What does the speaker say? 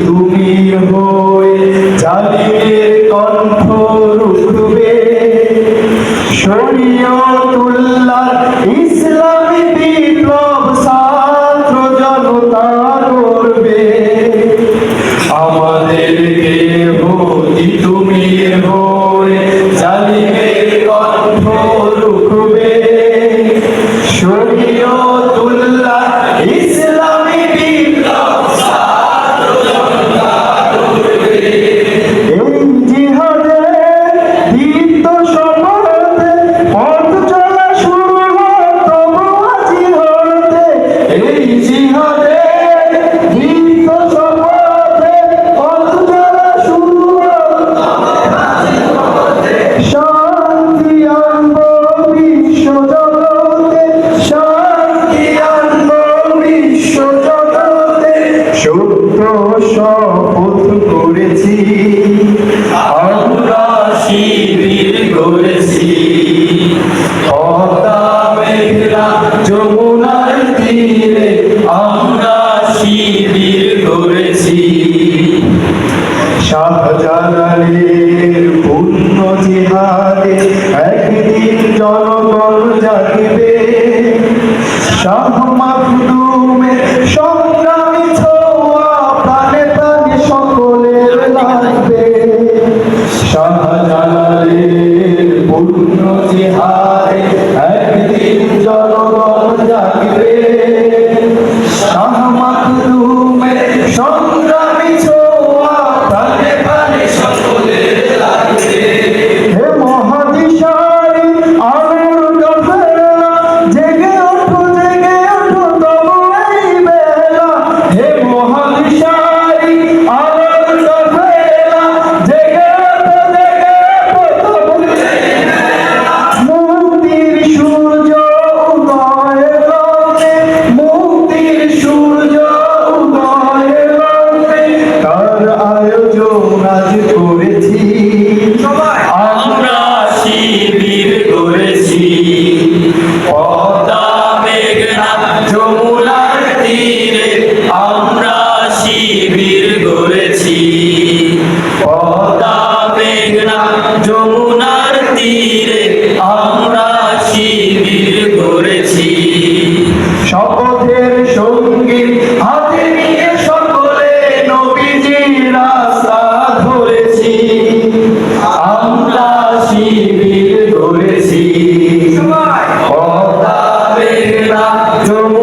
তুমি হয়ে জালিমের ইসলামী বিপ্লব ছাত্র জনতা করবে। আমাদেরকে সত্য শপথ করেছি। আমরা শিবির করেছি। যমুনার তীরে আমরা শিবির করেছি। শাহজালালের পুণ্য জিহাদে একদিন জনগণ জাগিবে। শাহজালালের পুণ্য পদ্মা মেঘনা যমুনার তীরে আমরা শিবির করেছি। শপথের সঙ্গী হাতে নিয়ে সকলে নবীজির রাস্তা ধরেছি। আমরা শিবির করেছি। মেঘনা যমুনার